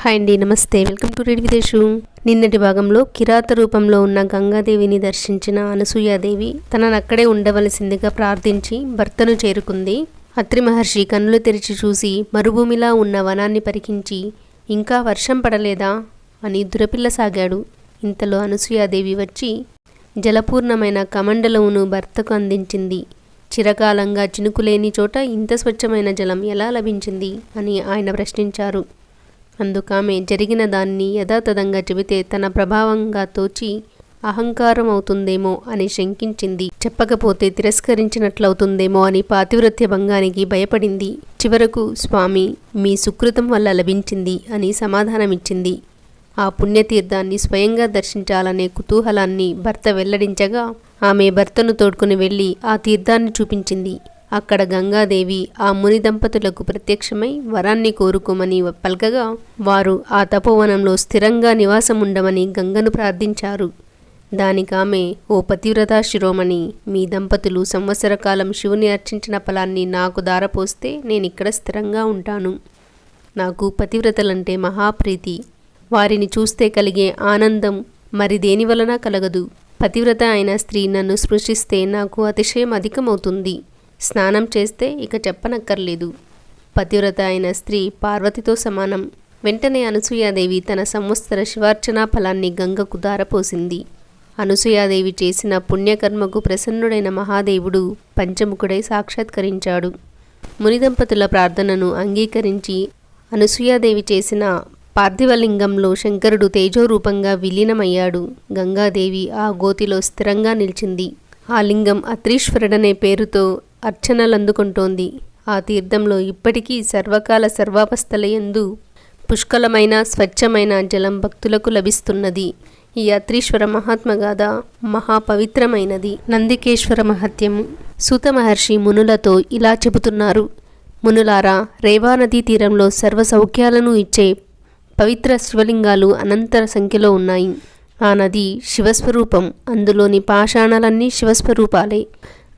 Hi అండి నమస్తే. Welcome to red విదేశు నిన్నటి భాగంలో కిరాత రూపంలో ఉన్న గంగాదేవిని దర్శించిన అనసూయాదేవి తనను అక్కడే ఉండవలసిందిగా ప్రార్థించి భర్తను చేరుకుంది. అత్రి మహర్షి కన్నులు తెరిచి చూసి మరుభూమిలా ఉన్న వనాన్ని పరికించి ఇంకా వర్షం పడలేదా? అని దురపిల్లసాగాడు ఇంతలో అనసూయాదేవి వచ్చి జలపూర్ణమైన కమండలమును భర్తకు అందించింది. చిరకాలంగా చినుకులేని చోట ఇంత స్వచ్ఛమైన జలం ఎలా లభించింది? అని ఆయన ప్రశ్నించారు. అందుకామె జరిగిన దాన్ని యథాతథంగా చెబితే తన ప్రభావంగా తోచి అహంకారం అవుతుందేమో అని శంకించింది. చెప్పకపోతే తిరస్కరించినట్లవుతుందేమో అని పాతివ్రత్య భంగానికి భయపడింది. చివరకు స్వామి మీ సుకృతం వల్ల లభించింది అని సమాధానమిచ్చింది. ఆ పుణ్యతీర్థాన్ని స్వయంగా దర్శించాలనే కుతూహలాన్ని భర్త వెల్లడించగా ఆమె భర్తను తోడ్కొని వెళ్ళి ఆ తీర్థాన్ని చూపించింది. అక్కడ గంగాదేవి ఆ ముని దంపతులకు ప్రత్యక్షమై వరాన్ని కోరుకోమని పలకగా వారు ఆ తపోవనంలో స్థిరంగా నివాసముండమని గంగను ప్రార్థించారు. దానికామె ఓ పతివ్రత శిరోమణి మీ దంపతులు సంవత్సర కాలం శివుని అర్చించిన ఫలాన్ని నాకు దారపోస్తే నేనిక్కడ స్థిరంగా ఉంటాను. నాకు పతివ్రతలంటే మహాప్రీతి. వారిని చూస్తే కలిగే ఆనందం మరి దేని వలన కలగదు. పతివ్రత అయిన స్త్రీ నన్ను స్పృశిస్తే నాకు అతిశయం అధికమవుతుంది. స్నానం చేస్తే ఇక చెప్పనక్కర్లేదు. పతివ్రత అయిన స్త్రీ పార్వతితో సమానం. వెంటనే అనసూయాదేవి తన సంవత్సర శివార్చనా ఫలాన్ని గంగకు దారపోసింది అనసూయాదేవి చేసిన పుణ్యకర్మకు ప్రసన్నుడైన మహాదేవుడు పంచముఖుడై సాక్షాత్కరించాడు. మునిదంపతుల ప్రార్థనను అంగీకరించి అనసూయాదేవి చేసిన పార్థివలింగంలో శంకరుడు తేజోరూపంగా విలీనమయ్యాడు. గంగాదేవి ఆ గోతిలో స్థిరంగా నిలిచింది. ఆ లింగం అత్రీశ్వరుడనే పేరుతో అర్చనలందుకుంటోంది. ఆ తీర్థంలో ఇప్పటికీ సర్వకాల సర్వావస్థలయందు పుష్కలమైన స్వచ్ఛమైన జలం భక్తులకు లభిస్తున్నది. ఈ అత్రీశ్వర మహాత్మగాథ మహాపవిత్రమైనది. నందికేశ్వర మహత్యము సూత మహర్షి మునులతో ఇలా చెబుతున్నారు. మునులారా రేవా నదీ తీరంలో సర్వ సౌఖ్యాలను ఇచ్చే పవిత్ర శివలింగాలు అనంత సంఖ్యలో ఉన్నాయి. ఆ నది శివస్వరూపం. అందులోని పాషాణాలన్నీ శివస్వరూపాలే.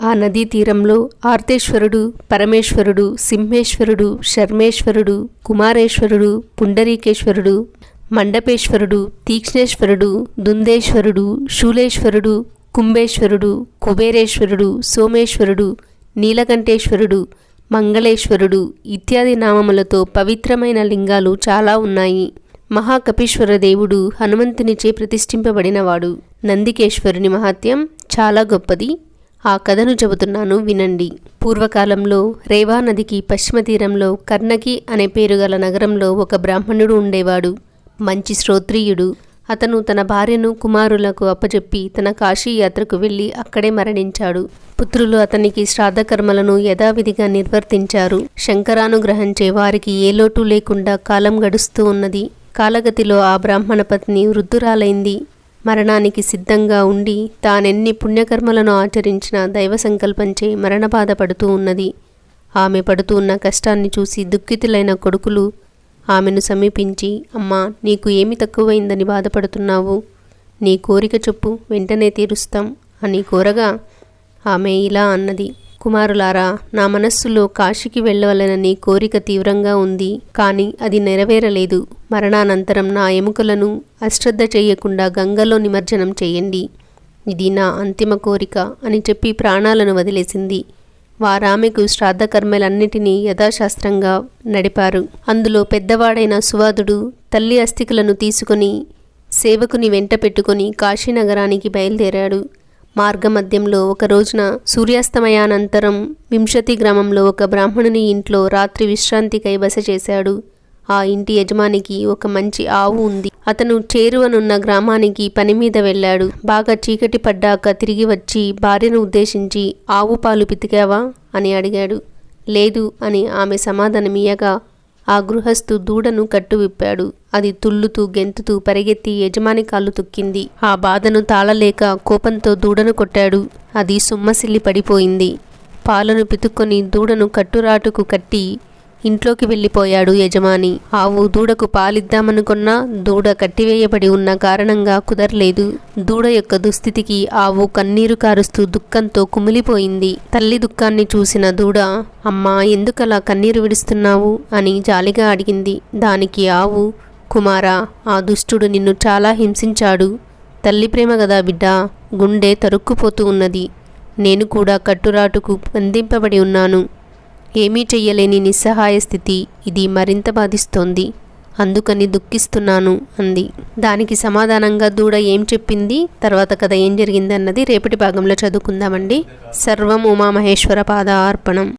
ఆ నదీ తీరంలో ఆర్తేశ్వరుడు పరమేశ్వరుడు సింహేశ్వరుడు శర్మేశ్వరుడు కుమారేశ్వరుడు పుండరీకేశ్వరుడు మండపేశ్వరుడు తీక్ష్ణేశ్వరుడు దుందేశ్వరుడు శూలేశ్వరుడు కుంభేశ్వరుడు కుబేరేశ్వరుడు సోమేశ్వరుడు నీలకంఠేశ్వరుడు మంగళేశ్వరుడు ఇత్యాది నామములతో పవిత్రమైన లింగాలు చాలా ఉన్నాయి. మహాకపీశ్వర దేవుడు హనుమంతునిచే ప్రతిష్ఠింపబడినవాడు. నందికేశ్వరుని మహాత్యం చాలా గొప్పది. ఆ కథను చెబుతున్నాను వినండి. పూర్వకాలంలో రేవా నదికి పశ్చిమ తీరంలో కర్ణకి అనే పేరు గల నగరంలో ఒక బ్రాహ్మణుడు ఉండేవాడు. మంచి శ్రోత్రియుడు. అతను తన భార్యను కుమారులకు అప్పచెప్పి తన కాశీ యాత్రకు వెళ్ళి అక్కడే మరణించాడు. పుత్రులు అతనికి శ్రాద్ధకర్మలను యథావిధిగా నిర్వర్తించారు. శంకరానుగ్రహంచే వారికి ఏ లోటు లేకుండా కాలం గడుస్తూ ఉన్నది. కాలగతిలో ఆ బ్రాహ్మణ పత్ని వృద్ధురాలైంది. మరణానికి సిద్ధంగా ఉండి తానెన్ని పుణ్యకర్మలను ఆచరించిన దైవ సంకల్పంచే మరణబాధ పడుతూ ఉన్నది. ఆమె పడుతూ ఉన్న కష్టాన్ని చూసి దుఃఖితులైన కొడుకులు ఆమెను సమీపించి అమ్మా నీకు ఏమి తక్కువైందని బాధపడుతున్నావు? నీ కోరిక చెప్పు వెంటనే తీరుస్తాం అని కోరగా ఆమె ఇలా అన్నది. కుమారులారా నా మనస్సులో కాశీకి వెళ్ళవలనని కోరిక తీవ్రంగా ఉంది కానీ అది నెరవేరలేదు. మరణానంతరం నా ఎముకలను అశ్రద్ధ చేయకుండా గంగలో నిమజ్జనం చేయండి. ఇది నా అంతిమ కోరిక అని చెప్పి ప్రాణాలను వదిలేసింది. వారామెకు శ్రాద్ధకర్మలన్నిటినీ యథాశాస్త్రంగా నడిపారు. అందులో పెద్దవాడైన సువాదుడు తల్లి అస్థికలను తీసుకుని సేవకుని వెంట పెట్టుకుని కాశీనగరానికి బయలుదేరాడు. మార్గమధ్యంలో ఒక రోజున సూర్యాస్తమయానంతరం వింశతి గ్రామంలో ఒక బ్రాహ్మణుని ఇంట్లో రాత్రి విశ్రాంతికై బస చేశాడు. ఆ ఇంటి యజమానికి ఒక మంచి ఆవు ఉంది. అతను చేరువనున్న గ్రామానికి పని మీద వెళ్ళాడు. బాగా చీకటి పడ్డాక తిరిగి వచ్చి భార్యను ఉద్దేశించి ఆవు పాలు పితికావా? అని అడిగాడు. లేదు అని ఆమె సమాధానమియ్యగా ఆ గృహస్థు దూడను కట్టు విప్పాడు అది తుల్లుతూ గెంతుతూ పరిగెత్తి యజమాని కాళ్ళు తొక్కింది. ఆ బాధను తాళలేక కోపంతో దూడను కొట్టాడు. అది సుమ్మసిల్లి పడిపోయింది. పాలను పితుక్కొని దూడను కట్టురాటుకు కట్టి ఇంట్లోకి వెళ్ళిపోయాడు యజమాని. ఆవు దూడకు పాలిద్దామనుకున్నా దూడ కట్టివేయబడి ఉన్న కారణంగా కుదరలేదు. దూడ యొక్క దుస్థితికి ఆవు కన్నీరు కారుస్తూ దుఃఖంతో కుమిలిపోయింది. తల్లి దుఃఖాన్ని చూసిన దూడ అమ్మా ఎందుకలా కన్నీరు విడుస్తున్నావు? అని జాలిగా అడిగింది. దానికి ఆవు కుమారా ఆ దుష్టుడు నిన్ను చాలా హింసించాడు. తల్లి ప్రేమ గదా బిడ్డ గుండె తరుక్కుపోతూ ఉన్నది. నేను కూడా కట్టురాటుకు బంధింపబడి ఉన్నాను. ఏమీ చెయ్యలేని నిస్సహాయ స్థితి ఇది మరింత బాధిస్తోంది. అందుకని దుఃఖిస్తున్నాను అంది. దానికి సమాధానంగా దూడ ఏం చెప్పింది? తర్వాత కథ ఏం జరిగింది అన్నది రేపటి భాగంలో చదువుకుందామండి. సర్వం ఉమామహేశ్వర పాద అర్పణం